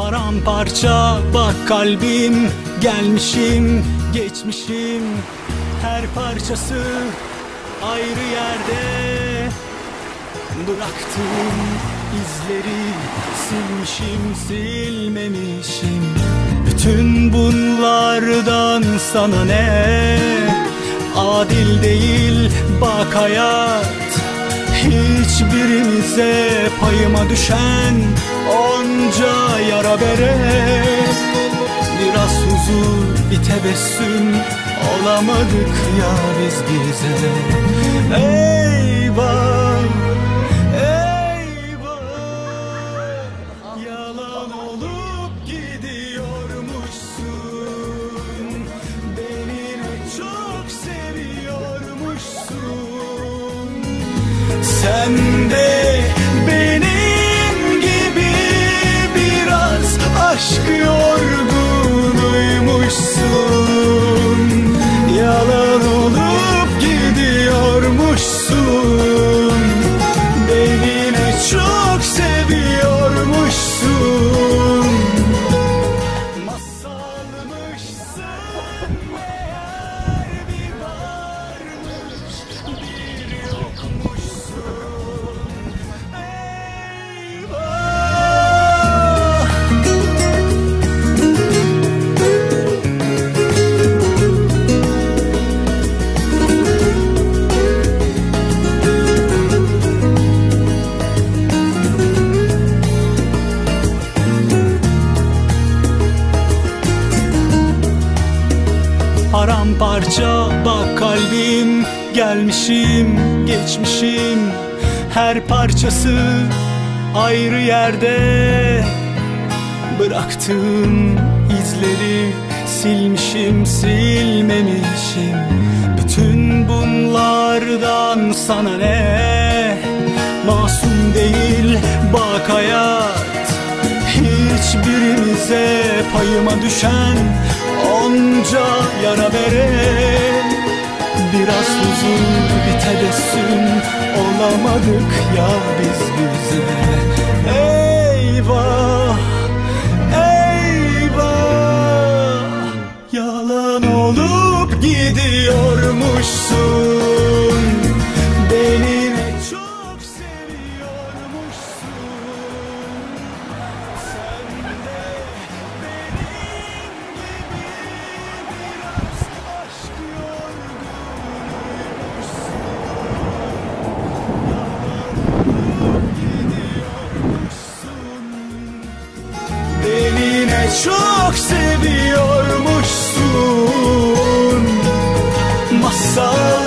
Paramparça. Bak kalbim Gelmişim geçmişim. Her parçası ayrı yerde. Bıraktığım izleri silmişim silmemişim. Bütün bunlardan sana ne? Adil değil bak hayat Hiçbirimize payıma düşen onca yara bere. Biraz huzur bir tebessüm olamadık ya biz bize. Eyvah seviyormuşsun Paramparça bak kalbim Gelmişim geçmişim. Her parçası ayrı yerde. Bıraktığım izleri silmişim silmemişim. Bütün bunlardan sana ne? Masum değil bak hayat Hiçbirimize payıma düşen onca yara bere Biraz huzur bir tebessüm olamadık ya biz bize. Eyvah yine çok seviyormuşsun. Masal